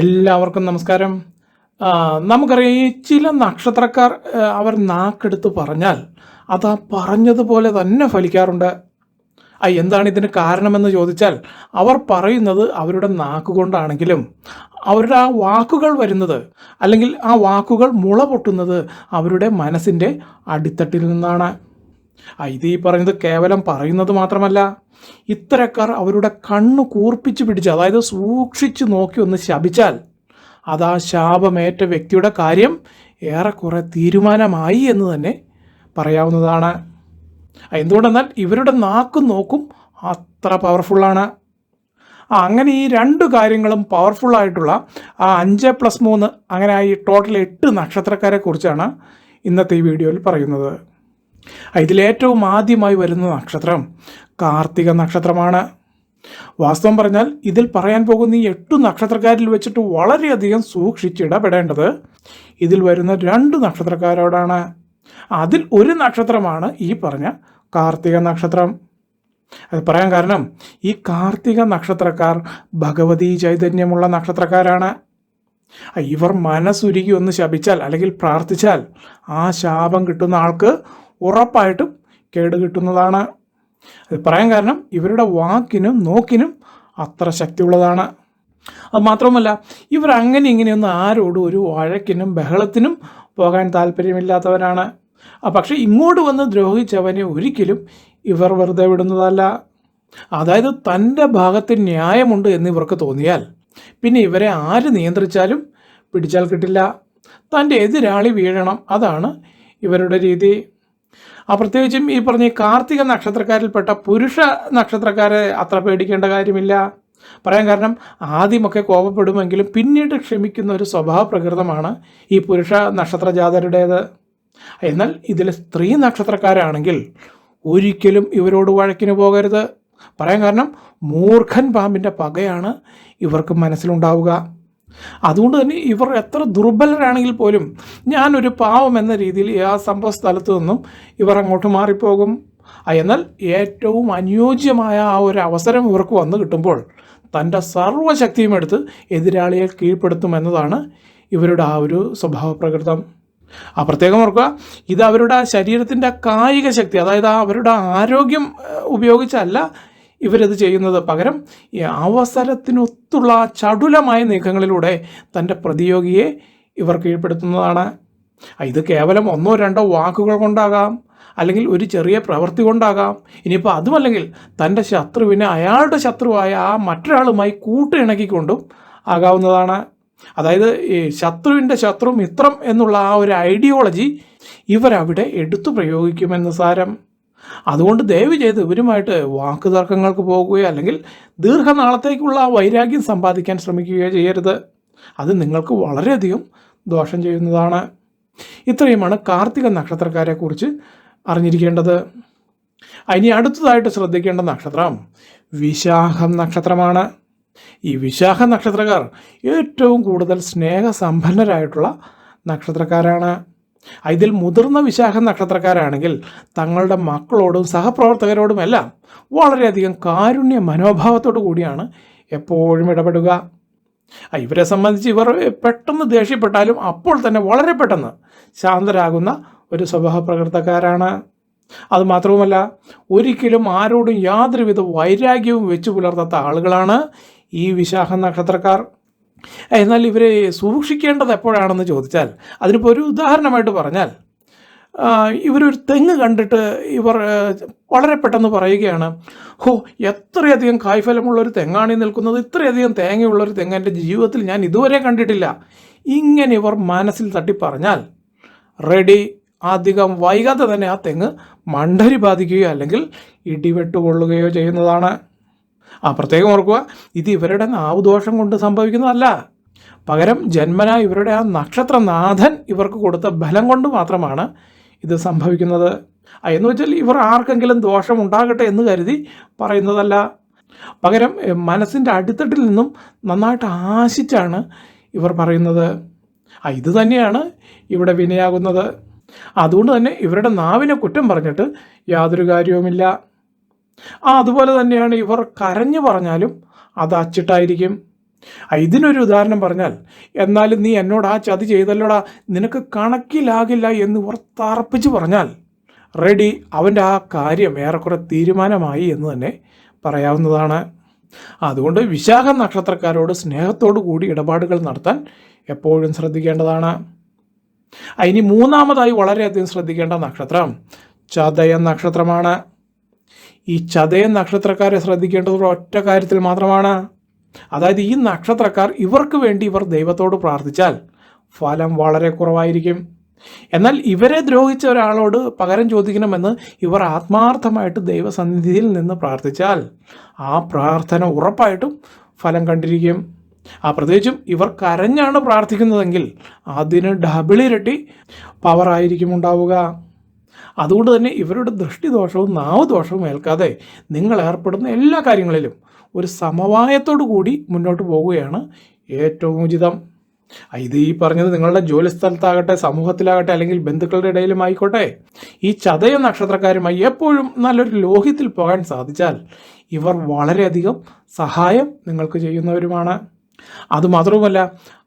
എല്ലാവർക്കും നമസ്കാരം. നമുക്കറിയാം ഈ ചില നക്ഷത്രക്കാർ അവർ നാക്കെടുത്ത് പറഞ്ഞാൽ അത് ആ പറഞ്ഞതുപോലെ തന്നെ ഫലിക്കാറുണ്ട്. ആ എന്താണ് ഇതിന് കാരണമെന്ന് ചോദിച്ചാൽ അവർ പറയുന്നത് അവരുടെ നാക്കുകൊണ്ടാണെങ്കിലും അവരുടെ ആ വാക്കുകൾ വരുന്നത് അല്ലെങ്കിൽ ആ വാക്കുകൾ മുള പൊട്ടുന്നത് അവരുടെ മനസ്സിന്റെ അടിത്തട്ടിൽ നിന്നാണ്. ഇത് ഈ പറയുന്നത് കേവലം പറയുന്നത് മാത്രമല്ല ഇത്തരക്കാർ അവരുടെ കണ്ണ് കൂർപ്പിച്ച് പിടിച്ച് അതായത് സൂക്ഷിച്ച് നോക്കി ഒന്ന് ശപിച്ചാൽ അതാ ശാപമേറ്റ വ്യക്തിയുടെ കാര്യം ഏറെക്കുറെ തീരുമാനമായി എന്ന് തന്നെ പറയാവുന്നതാണ്. എന്തുകൊണ്ടെന്നാൽ ഇവരുടെ നാക്കും നോക്കും അത്ര പവർഫുള്ളാണ് അങ്ങനെ ഈ രണ്ട് കാര്യങ്ങളും പവർഫുള്ളായിട്ടുള്ള ആ അഞ്ച് പ്ലസ് മൂന്ന് അങ്ങനെ ഈ ടോട്ടൽ എട്ട് നക്ഷത്രക്കാരെ കുറിച്ചാണ് ഇന്നത്തെ ഈ വീഡിയോയിൽ പറയുന്നത്. ഇതിലേറ്റവും ആദ്യമായി വരുന്ന നക്ഷത്രം കാർത്തിക നക്ഷത്രമാണ്. വാസ്തവം പറഞ്ഞാൽ ഇതിൽ പറയാൻ പോകുന്ന ഈ എട്ടു നക്ഷത്രക്കാരിൽ വെച്ചിട്ട് വളരെയധികം സൂക്ഷിച്ചിടപെടേണ്ടത് ഇതിൽ വരുന്ന രണ്ട് നക്ഷത്രക്കാരോടാണ്. അതിൽ ഒരു നക്ഷത്രമാണ് ഈ പറഞ്ഞ കാർത്തിക നക്ഷത്രം. അത് പറയാൻ കാരണം ഈ കാർത്തിക നക്ഷത്രക്കാർ ഭഗവതി ചൈതന്യമുള്ള നക്ഷത്രക്കാരാണ്. ഇവർ മനസ്സുരുകി ഒന്ന് ശപിച്ചാൽ അല്ലെങ്കിൽ പ്രാർത്ഥിച്ചാൽ ആ ശാപം കിട്ടുന്ന ആൾക്ക് ഉറപ്പായിട്ടും കേട് കിട്ടുന്നതാണ്. അത് പറയാൻ കാരണം ഇവരുടെ വാക്കിനും നോക്കിനും അത്ര ശക്തിയുള്ളതാണ്. അത് മാത്രമല്ല ഇവർ അങ്ങനെ ഇങ്ങനെയൊന്നും ആരോടും ഒരു വഴക്കിനും ബഹളത്തിനും പോകാൻ താല്പര്യമില്ലാത്തവരാണ്. പക്ഷേ ഇങ്ങോട്ട് വന്ന് ദ്രോഹിച്ചവനെ ഒരിക്കലും ഇവർ വെറുതെ വിടുന്നതല്ല. അതായത് തന്റെ ഭാഗത്ത് ന്യായമുണ്ട് എന്ന് ഇവർക്ക് തോന്നിയാൽ പിന്നെ ഇവരെ ആര് നിയന്ത്രിച്ചാലും പിടിച്ചാൽ കിട്ടില്ല. തന്റെ എതിരാളി വീഴണം അതാണ് ഇവരുടെ രീതി. ആ പ്രത്യേകിച്ചും ഈ പറഞ്ഞ കാർത്തിക നക്ഷത്രക്കാരിൽപ്പെട്ട പുരുഷ നക്ഷത്രക്കാരെ അത്ര പേടിക്കേണ്ട കാര്യമില്ല. പറയാൻ കാരണം ആദ്യമൊക്കെ കോപപ്പെടുമെങ്കിലും പിന്നീട് ക്ഷമിക്കുന്ന ഒരു സ്വഭാവ പ്രകൃതമാണ് ഈ പുരുഷ നക്ഷത്ര ജാതരുടേത് എന്നാൽ ഇതിൽ സ്ത്രീ നക്ഷത്രക്കാരാണെങ്കിൽ ഒരിക്കലും ഇവരോട് വഴക്കിന് പോകരുത്. പറയാൻ കാരണം മൂർഖൻ പാമ്പിന്റെ പകയാണ് ഇവർക്ക് മനസ്സിലുണ്ടാവുക. അതുകൊണ്ട് തന്നെ ഇവർ എത്ര ദുർബലരാണെങ്കിൽ പോലും ഞാനൊരു പാവം എന്ന രീതിയിൽ ആ സംഭവ സ്ഥലത്തു നിന്നും ഇവർ അങ്ങോട്ട് മാറിപ്പോകും. എന്നാൽ ഏറ്റവും അനുയോജ്യമായ ആ ഒരു അവസരം ഇവർക്ക് വന്നു കിട്ടുമ്പോൾ തന്റെ സർവശക്തിയും എടുത്ത് എതിരാളിയെ കീഴ്പ്പെടുത്തുമെന്നതാണ് ഇവരുടെ ആ ഒരു സ്വഭാവ പ്രകൃതം. ആ പ്രത്യേകം ഓർക്കുക ഇത് അവരുടെ ശരീരത്തിന്റെ കായിക ശക്തി അതായത് അവരുടെ ആരോഗ്യം ഉപയോഗിച്ചല്ല ഇവരിത് ചെയ്യുന്നത് പകരം ഈ അവസരത്തിനൊത്തുള്ള ചടുലമായ നീക്കങ്ങളിലൂടെ തന്റെ പ്രതിയോഗിയെ ഇവർ കീഴ്പ്പെടുത്തുന്നതാണ്. ഇത് കേവലം ഒന്നോ രണ്ടോ വാക്കുകൾ കൊണ്ടാകാം അല്ലെങ്കിൽ ഒരു ചെറിയ പ്രവൃത്തി കൊണ്ടാകാം. ഇനിയിപ്പോൾ അതുമല്ലെങ്കിൽ തന്റെ ശത്രുവിനെ അയാളുടെ ശത്രുവായ ആ മറ്റൊരാളുമായി കൂട്ടിയിണക്കിക്കൊണ്ടും ആകാവുന്നതാണ്. അതായത് ഈ ശത്രുവിന്റെ ശത്രു മിത്രം എന്നുള്ള ആ ഒരു ഐഡിയോളജി ഇവരവിടെ എടുത്തു പ്രയോഗിക്കുമെന്ന് സാരം. അതുകൊണ്ട് ദയവ് ചെയ്ത് ഇവരുമായിട്ട് വാക്ക് തർക്കങ്ങൾക്ക് പോകുകയോ അല്ലെങ്കിൽ ദീർഘനാളത്തേക്കുള്ള വൈരാഗ്യം സമ്പാദിക്കാൻ ശ്രമിക്കുകയോ ചെയ്യരുത്. അത് നിങ്ങൾക്ക് വളരെയധികം ദോഷം ചെയ്യുന്നതാണ്. ഇത്രയുമാണ് കാർത്തിക നക്ഷത്രക്കാരെക്കുറിച്ച് അറിഞ്ഞിരിക്കേണ്ടത്. ഇനി അടുത്തതായിട്ട് ശ്രദ്ധിക്കേണ്ട നക്ഷത്രം വിശാഖം നക്ഷത്രമാണ്. ഈ വിശാഖ നക്ഷത്രക്കാർ ഏറ്റവും കൂടുതൽ സ്നേഹസമ്പന്നരായിട്ടുള്ള നക്ഷത്രക്കാരാണ്. ഇതിൽ മുതിർന്ന വിശാഖ നക്ഷത്രക്കാരാണെങ്കിൽ തങ്ങളുടെ മക്കളോടും സഹപ്രവർത്തകരോടുമെല്ലാം വളരെയധികം കാരുണ്യ മനോഭാവത്തോടു കൂടിയാണ് എപ്പോഴും ഇടപെടുക. ഇവരെ സംബന്ധിച്ച് ഇവർ പെട്ടെന്ന് ദേഷ്യപ്പെട്ടാലും അപ്പോൾ തന്നെ വളരെ പെട്ടെന്ന് ശാന്തരാകുന്ന ഒരു സ്വഭാവ പ്രകൃതക്കാരാണ്. അതുമാത്രവുമല്ല ഒരിക്കലും ആരോടും യാതൊരുവിധ വൈരാഗ്യവും വെച്ചു പുലർത്താത്ത ആളുകളാണ് ഈ വിശാഖ നക്ഷത്രക്കാർ. എന്നാൽ ഇവരെ സൂക്ഷിക്കേണ്ടത് എപ്പോഴാണെന്ന് ചോദിച്ചാൽ അതിനിപ്പോൾ ഒരു ഉദാഹരണമായിട്ട് പറഞ്ഞാൽ ഇവരൊരു തെങ്ങ് കണ്ടിട്ട് ഇവർ വളരെ പെട്ടെന്ന് പറയുകയാണ് ഹോ എത്രയധികം കായ്ഫലമുള്ളൊരു തെങ്ങാണ് ഈ നിൽക്കുന്നത് ഇത്രയധികം തേങ്ങയുള്ളൊരു തെങ്ങ് എന്റെ ജീവിതത്തിൽ ഞാൻ ഇതുവരെ കണ്ടിട്ടില്ല. ഇങ്ങനെ ഇവർ മനസ്സിൽ തട്ടി പറഞ്ഞാൽ റെഡി അധികം വൈകാതെ തന്നെ ആ തെങ്ങ് മണ്ടരി ബാധിക്കുകയോ അല്ലെങ്കിൽ ഇടിവെട്ടുകൊള്ളുകയോ ചെയ്യുന്നതാണ്. ആ പ്രത്യേകം ഓർക്കുക ഇത് ഇവരുടെ നാവുദോഷം കൊണ്ട് സംഭവിക്കുന്നതല്ല. പകരം ജന്മന ഇവരുടെ ആ നക്ഷത്രനാഥൻ ഇവർക്ക് കൊടുത്ത ബലം കൊണ്ട് മാത്രമാണ് ഇത് സംഭവിക്കുന്നത്. എന്ന് വെച്ചാൽ ഇവർ ആർക്കെങ്കിലും ദോഷം ഉണ്ടാകട്ടെ എന്ന് കരുതി പറയുന്നതല്ല. പകരം മനസ്സിന്റെ അടിത്തട്ടിൽ നിന്നും നന്നായിട്ട് ആശിച്ചാണ് ഇവർ പറയുന്നത്. ആ ഇത് തന്നെയാണ് ഇവിടെ വിനയാകുന്നത്. അതുകൊണ്ട് തന്നെ ഇവരുടെ നാവിനെ കുറ്റം പറഞ്ഞിട്ട് യാതൊരു കാര്യവുമില്ല. ആ അതുപോലെ തന്നെയാണ് ഇവർ കരഞ്ഞു പറഞ്ഞാലും അത് അച്ചിട്ടായിരിക്കും. ഇതിനൊരു ഉദാഹരണം പറഞ്ഞാൽ എന്നാലും നീ എന്നോട് ആ ചതി ചെയ്തല്ലോടാ നിനക്ക് കണക്കിലാകില്ല എന്ന് ഇവർ തറപ്പിച്ച് പറഞ്ഞാൽ റെഡി അവന്റെ ആ കാര്യം ഏറെക്കുറെ തീരുമാനമായി എന്ന് തന്നെ പറയാവുന്നതാണ്. അതുകൊണ്ട് വിശാഖ നക്ഷത്രക്കാരോട് സ്നേഹത്തോടു കൂടി ഇടപാടുകൾ നടത്താൻ എപ്പോഴും ശ്രദ്ധിക്കേണ്ടതാണ്. ഇനി മൂന്നാമതായി വളരെയധികം ശ്രദ്ധിക്കേണ്ട നക്ഷത്രം ചതയ നക്ഷത്രമാണ്. ഈ ചതയ നക്ഷത്രക്കാരെ ശ്രദ്ധിക്കേണ്ടത് ഒറ്റ കാര്യത്തിൽ മാത്രമാണ്. അതായത് ഈ നക്ഷത്രക്കാർ ഇവർക്ക് വേണ്ടി ഇവർ ദൈവത്തോട് പ്രാർത്ഥിച്ചാൽ ഫലം വളരെ കുറവായിരിക്കും. എന്നാൽ ഇവരെ ദ്രോഹിച്ച ഒരാളോട് പകരം ചോദിക്കണമെന്ന് ഇവർ ആത്മാർത്ഥമായിട്ട് ദൈവസന്നിധിയിൽ നിന്ന് പ്രാർത്ഥിച്ചാൽ ആ പ്രാർത്ഥന ഉറപ്പായിട്ടും ഫലം കണ്ടിരിക്കും. ആ പ്രത്യേകിച്ചും ഇവർ കരഞ്ഞാണ് പ്രാർത്ഥിക്കുന്നതെങ്കിൽ അതിന് ഡബിളിരട്ടി പവറായിരിക്കും ഉണ്ടാവുക. അതുകൊണ്ട് തന്നെ ഇവരുടെ ദൃഷ്ടിദോഷവും നാവദോഷവും ഏൽക്കാതെ നിങ്ങൾ ഏർപ്പെടുന്ന എല്ലാ കാര്യങ്ങളിലും ഒരു സമവായത്തോടു കൂടി മുന്നോട്ട് പോവുകയാണ് ഏറ്റവും ഉചിതം. ഇത് ഈ പറഞ്ഞത് നിങ്ങളുടെ ജോലിസ്ഥലത്താകട്ടെ സമൂഹത്തിലാകട്ടെ അല്ലെങ്കിൽ ബന്ധുക്കളുടെ ഇടയിലും ആയിക്കോട്ടെ. ഈ ചതയ നക്ഷത്രക്കാരുമായി എപ്പോഴും നല്ലൊരു ലോഹ്യത്തിൽ പോകാൻ സാധിച്ചാൽ ഇവർ വളരെയധികം സഹായം നിങ്ങൾക്ക് ചെയ്യുന്നവരുമാണ്. അതുമാത്രവുമല്ല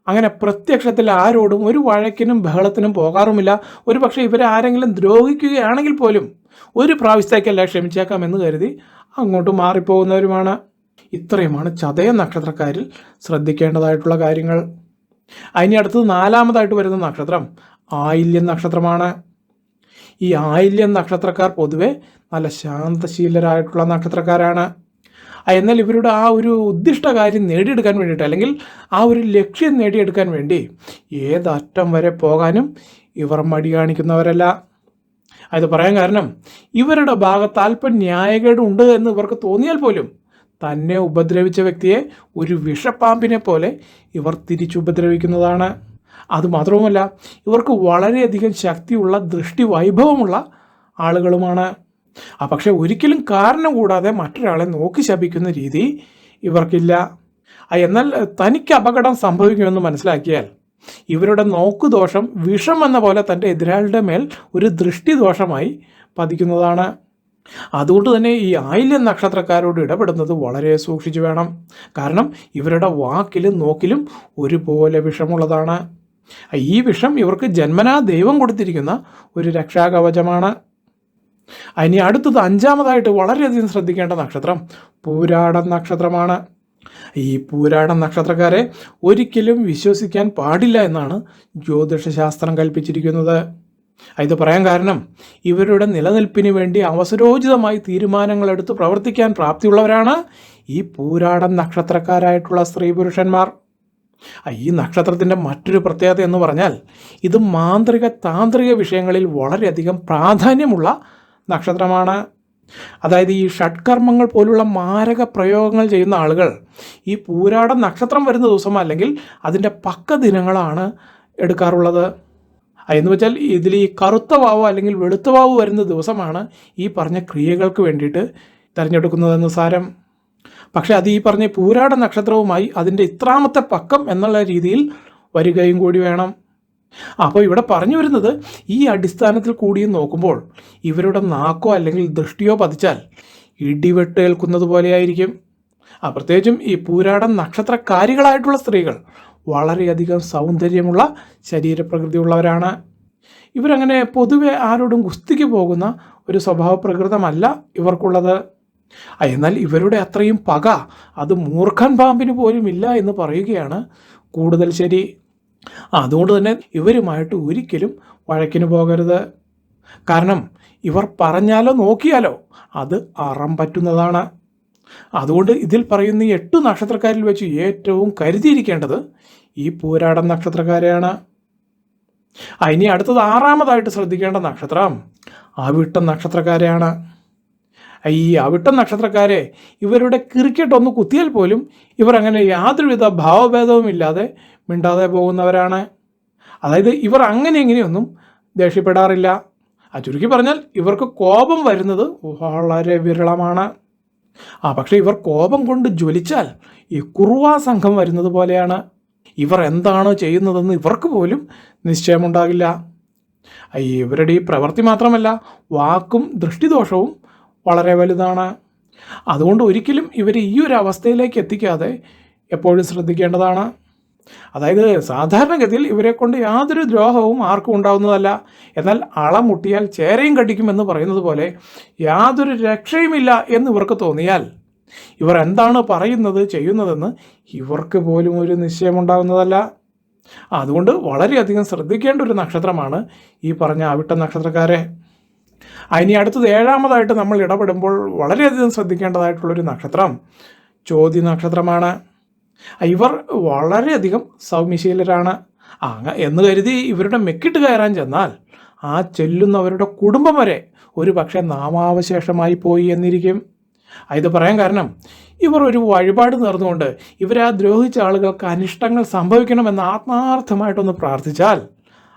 അങ്ങനെ പ്രത്യക്ഷത്തിൽ ആരോടും ഒരു വഴക്കിനും ബഹളത്തിനും പോകാറുമില്ല. ഒരു പക്ഷേ ഇവരെ ആരെങ്കിലും ദ്രോഹിക്കുകയാണെങ്കിൽ പോലും ഒരു പ്രാവശ്യത്തേക്കല്ല ക്ഷമിച്ചേക്കാം എന്ന് കരുതി അങ്ങോട്ട് മാറിപ്പോകുന്നവരുമാണ്. ഇത്രയുമാണ് ചതയ നക്ഷത്രക്കാരിൽ ശ്രദ്ധിക്കേണ്ടതായിട്ടുള്ള കാര്യങ്ങൾ. അതിനി അടുത്തത് നാലാമതായിട്ട് വരുന്ന നക്ഷത്രം ആയില്യം നക്ഷത്രമാണ്. ഈ ആയില്യം നക്ഷത്രക്കാർ പൊതുവെ നല്ല ശാന്തശീലരായിട്ടുള്ള നക്ഷത്രക്കാരാണ്. എന്നാൽ ഇവരുടെ ആ ഒരു ഉദ്ദിഷ്ട കാര്യം നേടിയെടുക്കാൻ വേണ്ടിയിട്ട് അല്ലെങ്കിൽ ആ ഒരു ലക്ഷ്യം നേടിയെടുക്കാൻ വേണ്ടി ഏതറ്റം വരെ പോകാനും ഇവർ മടി കാണിക്കുന്നവരല്ല. അത് പറയാൻ കാരണം ഇവരുടെ ഭാഗത്ത് അല്പം ന്യായകേട് ഉണ്ട് എന്ന് ഇവർക്ക് തോന്നിയാൽ പോലും തന്നെ ഉപദ്രവിച്ച വ്യക്തിയെ ഒരു വിഷപ്പാമ്പിനെ പോലെ ഇവർ തിരിച്ചുപദ്രവിക്കുന്നതാണ്. അതുമാത്രവുമല്ല ഇവർക്ക് വളരെയധികം ശക്തിയുള്ള ദൃഷ്ടി വൈഭവമുള്ള ആളുകളുമാണ്. ആ പക്ഷെ ഒരിക്കലും കാരണം കൂടാതെ മറ്റൊരാളെ നോക്കി ശപിക്കുന്ന രീതി ഇവർക്കില്ല. എന്നാൽ തനിക്ക് അപകടം സംഭവിക്കുമെന്ന് മനസ്സിലാക്കിയാൽ ഇവരുടെ നോക്കുദോഷം വിഷം എന്ന പോലെ തന്റെ എതിരാളിയുടെ മേൽ ഒരു ദൃഷ്ടിദോഷമായി പതിക്കുന്നതാണ്. അതുകൊണ്ട് തന്നെ ഈ ആയില്യം നക്ഷത്രക്കാരോട് ഇടപെടുന്നത് വളരെ സൂക്ഷിച്ചു വേണം. കാരണം ഇവരുടെ വാക്കിലും നോക്കിലും ഒരുപോലെ വിഷമുള്ളതാണ്. ഈ വിഷം ഇവർക്ക് ജന്മനാ ദൈവം കൊടുത്തിരിക്കുന്ന ഒരു രക്ഷാകവചമാണ്. ഇനി അടുത്തത് അഞ്ചാമതായിട്ട് വളരെയധികം ശ്രദ്ധിക്കേണ്ട നക്ഷത്രം പൂരാട നക്ഷത്രമാണ്. ഈ പൂരാട നക്ഷത്രക്കാരെ ഒരിക്കലും വിശ്വസിക്കാൻ പാടില്ല എന്നാണ് ജ്യോതിഷശാസ്ത്രം കൽപ്പിച്ചിരിക്കുന്നത്. ഇത് പറയാൻ കാരണം ഇവരുടെ നിലനിൽപ്പിന് വേണ്ടി അവസരോചിതമായി തീരുമാനങ്ങൾ എടുത്ത് പ്രവർത്തിക്കാൻ പ്രാപ്തിയുള്ളവരാണ് ഈ പൂരാടൻ നക്ഷത്രക്കാരായിട്ടുള്ള സ്ത്രീ പുരുഷന്മാർ. ഈ നക്ഷത്രത്തിന്റെ മറ്റൊരു പ്രത്യേകത എന്ന് പറഞ്ഞാൽ ഇത് മാന്ത്രിക താന്ത്രിക വിഷയങ്ങളിൽ വളരെയധികം പ്രാധാന്യമുള്ള നക്ഷത്രമാണ്. അതായത് ഈ ഷഡ്കർമ്മങ്ങൾ പോലുള്ള മാരക പ്രയോഗങ്ങൾ ചെയ്യുന്ന ആളുകൾ ഈ പൂരാട നക്ഷത്രം വരുന്ന ദിവസം അല്ലെങ്കിൽ അതിന്റെ പക്ക ദിനങ്ങളാണ് എടുക്കാറുള്ളത്. എന്ന് വെച്ചാൽ ഇതിൽ ഈ കറുത്ത വാവ് അല്ലെങ്കിൽ വെളുത്ത വാവ് വരുന്ന ദിവസമാണ് ഈ പറഞ്ഞ ക്രിയകൾക്ക് വേണ്ടിയിട്ട് തിരഞ്ഞെടുക്കുന്നതെന്ന് സാരം. പക്ഷെ അത് ഈ പറഞ്ഞ പൂരാട നക്ഷത്രവുമായി അതിന്റെ ഇത്രാമത്തെ പക്കം എന്നുള്ള രീതിയിൽ വരികയും കൂടി വേണം. അപ്പോൾ ഇവിടെ പറഞ്ഞു വരുന്നത് ഈ അടിസ്ഥാനത്തിൽ കൂടിയും നോക്കുമ്പോൾ ഇവരുടെ നാക്കോ അല്ലെങ്കിൽ ദൃഷ്ടിയോ പതിച്ചാൽ ഇടിവെട്ട് ഏൽക്കുന്നത് പോലെയായിരിക്കും. ആ പ്രത്യേകിച്ചും ഈ പൂരാടൻ നക്ഷത്രക്കാരികളായിട്ടുള്ള സ്ത്രീകൾ വളരെയധികം സൗന്ദര്യമുള്ള ശരീരപ്രകൃതിയുള്ളവരാണ്. ഇവരങ്ങനെ പൊതുവെ ആരോടും ഗുസ്തിക്ക് പോകുന്ന ഒരു സ്വഭാവ പ്രകൃതമല്ല ഇവർക്കുള്ളത് എന്നാൽ ഇവരുടെ അത്രയും പക അത് മൂർഖൻ പാമ്പിന് പോലും ഇല്ല എന്ന് പറയുകയാണ്. കൂടുതൽ ശരി അതുകൊണ്ട് തന്നെ ഇവരുമായിട്ട് ഒരിക്കലും വഴക്കിന് പോകരുത്. കാരണം ഇവർ പറഞ്ഞാലോ നോക്കിയാലോ അത് അറം പറ്റുന്നതാണ്. അതുകൊണ്ട് ഇതിൽ പറയുന്ന എട്ട് നക്ഷത്രക്കാരിൽ വെച്ച് ഏറ്റവും കരുതിയിരിക്കേണ്ടത് ഈ പോരാടം നക്ഷത്രക്കാരെയാണ്. ഇനി അടുത്തത് ആറാമതായിട്ട് ശ്രദ്ധിക്കേണ്ട നക്ഷത്രം അവിട്ട നക്ഷത്രക്കാരെയാണ്. ഈ അവിട്ട നക്ഷത്രക്കാരെ ഇവരുടെ ക്രിക്കറ്റ് ഒന്ന് കുത്തിയാൽ പോലും ഇവർ അങ്ങനെ യാതൊരുവിധ ഭാവഭേദവും ഇല്ലാതെ മിണ്ടാതെ പോകുന്നവരാണ്. അതായത് ഇവർ അങ്ങനെ ഇങ്ങനെയൊന്നും ദേഷ്യപ്പെടാറില്ല. ആ ചുരുക്കി പറഞ്ഞാൽ ഇവർക്ക് കോപം വരുന്നത് വളരെ വിരളമാണ്. ആ പക്ഷേ ഇവർ കോപം കൊണ്ട് ജ്വലിച്ചാൽ ഈ കുറുവാ സംഘം വരുന്നത് പോലെയാണ്. ഇവർ എന്താണ് ചെയ്യുന്നതെന്ന് ഇവർക്ക് പോലും നിശ്ചയമുണ്ടാകില്ല. ഇവരുടെ ഈ പ്രവൃത്തി മാത്രമല്ല വാക്കും ദൃഷ്ടിദോഷവും വളരെ വലുതാണ്. അതുകൊണ്ട് ഒരിക്കലും ഇവരെ ഈ ഒരു അവസ്ഥയിലേക്ക് എത്തിക്കാതെ എപ്പോഴും ശ്രദ്ധിക്കേണ്ടതാണ്. അതായത് സാധാരണഗതിയിൽ ഇവരെ കൊണ്ട് യാതൊരു ദ്രോഹവും ആർക്കും ഉണ്ടാകുന്നതല്ല എന്നാൽ അളമുട്ടിയാൽ ചേരയും കടിക്കുമെന്ന് പറയുന്നത് പോലെ യാതൊരു രക്ഷയുമില്ല എന്ന് ഇവർക്ക് തോന്നിയാൽ ഇവർ എന്താണ് പറയുന്നത് ചെയ്യുന്നതെന്ന് ഇവർക്ക് പോലും ഒരു നിശ്ചയമുണ്ടാകുന്നതല്ല അതുകൊണ്ട് വളരെയധികം ശ്രദ്ധിക്കേണ്ട ഒരു നക്ഷത്രമാണ് ഈ പറഞ്ഞ അവിട്ട നക്ഷത്രക്കാരെ. ഇനി അടുത്തത് ഏഴാമതായിട്ട് നമ്മൾ ഇടപെടുമ്പോൾ വളരെയധികം ശ്രദ്ധിക്കേണ്ടതായിട്ടുള്ളൊരു നക്ഷത്രം ചോതി നക്ഷത്രമാണ് ഇവർ വളരെയധികം സൗമ്യശീലരാണ്. അങ്ങ എന്ന് കരുതി ഇവരുടെ മെക്കിട്ട് കയറാൻ ചെന്നാൽ ആ ചെല്ലുന്നവരുടെ കുടുംബം വരെ ഒരു പക്ഷേ നാമാവശേഷമായി പോയി എന്നിരിക്കും. ഇത് പറയാൻ കാരണം ഇവർ ഒരു വഴിപാട് നേർന്നുകൊണ്ട് ഇവരെ ആ ദ്രോഹിച്ച ആളുകൾക്ക് അനിഷ്ടങ്ങൾ സംഭവിക്കണമെന്ന് ആത്മാർത്ഥമായിട്ടൊന്ന് പ്രാർത്ഥിച്ചാൽ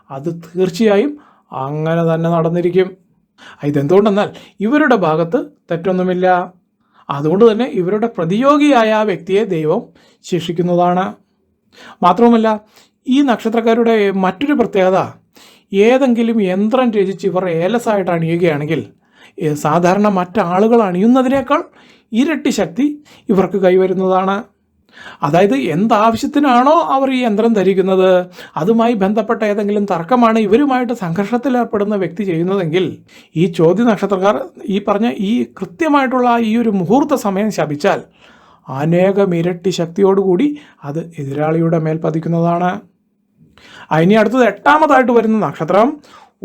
അത് തീർച്ചയായും അങ്ങനെ തന്നെ നടന്നിരിക്കും. ഇതെന്തുകൊണ്ടെന്നാൽ ഇവരുടെ ഭാഗത്ത് തെറ്റൊന്നുമില്ല. അതുകൊണ്ട് തന്നെ ഇവരുടെ പ്രതിയോഗിയായ ആ വ്യക്തിയെ ദൈവം ശിക്ഷിക്കുന്നതാണ്. മാത്രവുമല്ല ഈ നക്ഷത്രക്കാരുടെ മറ്റൊരു പ്രത്യേകത ഏതെങ്കിലും യന്ത്രം രചിച്ച് ഇവർ ഏലസായിട്ട് അണിയുകയാണെങ്കിൽ സാധാരണ മറ്റാളുകൾ അണിയുന്നതിനേക്കാൾ ഇരട്ടി ശക്തി ഇവർക്ക് കൈവരുന്നതാണ്. അതായത് എന്താവശ്യത്തിനാണോ അവർ ഈ യന്ത്രം ധരിക്കുന്നത്? അതുമായി ബന്ധപ്പെട്ട ഏതെങ്കിലും തർക്കമാണ് ഇവരുമായിട്ട് സംഘർഷത്തിലേർപ്പെടുന്ന വ്യക്തി ചെയ്യുന്നതെങ്കിൽ ഈ ചോദ്യ നക്ഷത്രക്കാർ ഈ പറഞ്ഞ ഈ കൃത്യമായിട്ടുള്ള ഈ ഒരു മുഹൂർത്ത സമയം ശപിച്ചാൽ അനേകം ഇരട്ടി ശക്തിയോടുകൂടി അത് എതിരാളിയുടെ മേൽ പതിക്കുന്നതാണ്. ഇനി അടുത്തത് എട്ടാമതായിട്ട് വരുന്ന നക്ഷത്രം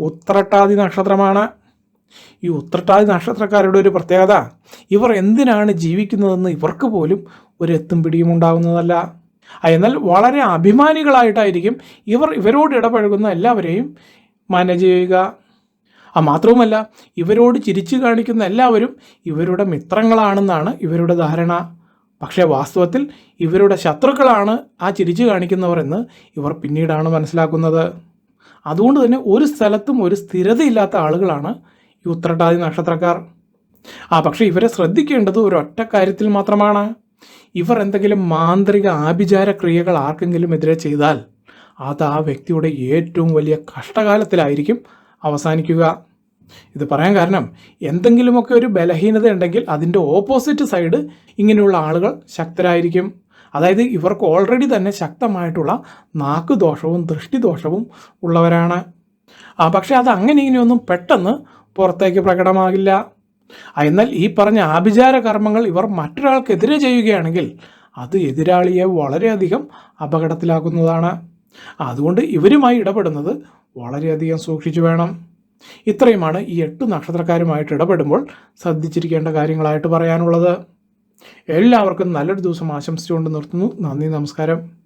ഉത്രട്ടാതി നക്ഷത്രമാണ്. ഈ ഉത്രട്ടാതി നക്ഷത്രക്കാരുടെ ഒരു പ്രത്യേകത ഇവർ എന്തിനാണ് ജീവിക്കുന്നതെന്ന് ഇവർക്ക് പോലും ഒരു എത്തും പിടിയും ഉണ്ടാകുന്നതല്ല എന്നാൽ വളരെ അഭിമാനികളായിട്ടായിരിക്കും ഇവർ ഇവരോട് ഇടപഴകുന്ന എല്ലാവരെയും മാനേജ് ചെയ്യുക. ആ മാത്രവുമല്ല ഇവരോട് ചിരിച്ചു കാണിക്കുന്ന എല്ലാവരും ഇവരുടെ മിത്രങ്ങളാണെന്നാണ് ഇവരുടെ ധാരണ. പക്ഷേ വാസ്തവത്തിൽ ഇവരുടെ ശത്രുക്കളാണ് ആ ചിരിച്ചു കാണിക്കുന്നവർ എന്ന് ഇവർ പിന്നീടാണ് മനസ്സിലാക്കുന്നത്. അതുകൊണ്ട് തന്നെ ഒരു സ്ഥലത്തും ഒരു സ്ഥിരതയില്ലാത്ത ആളുകളാണ് ഈ ഉത്രട്ടാതി നക്ഷത്രക്കാർ. ആ പക്ഷെ ഇവരെ ശ്രദ്ധിക്കേണ്ടത് ഒരൊറ്റ കാര്യത്തിൽ മാത്രമാണ്. ഇവർ എന്തെങ്കിലും മാന്ത്രിക ആഭിചാര ക്രിയകൾ ആർക്കെങ്കിലും എതിരെ ചെയ്താൽ അത് ആ വ്യക്തിയുടെ ഏറ്റവും വലിയ കഷ്ടകാലത്തിലായിരിക്കും അവസാനിക്കുക. ഇത് പറയാൻ കാരണം എന്തെങ്കിലുമൊക്കെ ഒരു ബലഹീനത ഉണ്ടെങ്കിൽ അതിന്റെ ഓപ്പോസിറ്റ് സൈഡ് ഇങ്ങനെയുള്ള ആളുകൾ ശക്തരായിരിക്കും. അതായത് ഇവർക്ക് ഓൾറെഡി തന്നെ ശക്തമായിട്ടുള്ള നാക്കുദോഷവും ദൃഷ്ടിദോഷവും ഉള്ളവരാണ്. ആ പക്ഷേ അത് അങ്ങനെ ഇങ്ങനെയൊന്നും പെട്ടെന്ന് പുറത്തേക്ക് പ്രകടമാകില്ല. എന്നാൽ ഈ പറഞ്ഞ ആഭിചാര കർമ്മങ്ങൾ ഇവർ മറ്റൊരാൾക്കെതിരെ ചെയ്യുകയാണെങ്കിൽ അത് എതിരാളിയെ വളരെയധികം അപകടത്തിലാക്കുന്നതാണ്. അതുകൊണ്ട് ഇവരുമായി ഇടപെടുന്നത് വളരെയധികം സൂക്ഷിച്ചു വേണം. ഇത്രയുമാണ് ഈ എട്ട് നക്ഷത്രക്കാരുമായിട്ട് ഇടപെടുമ്പോൾ ശ്രദ്ധിച്ചിരിക്കേണ്ട കാര്യങ്ങളായിട്ട് പറയാനുള്ളത്. എല്ലാവർക്കും നല്ലൊരു ദിവസം ആശംസിച്ചുകൊണ്ട് നിർത്തുന്നു. നന്ദി നമസ്കാരം.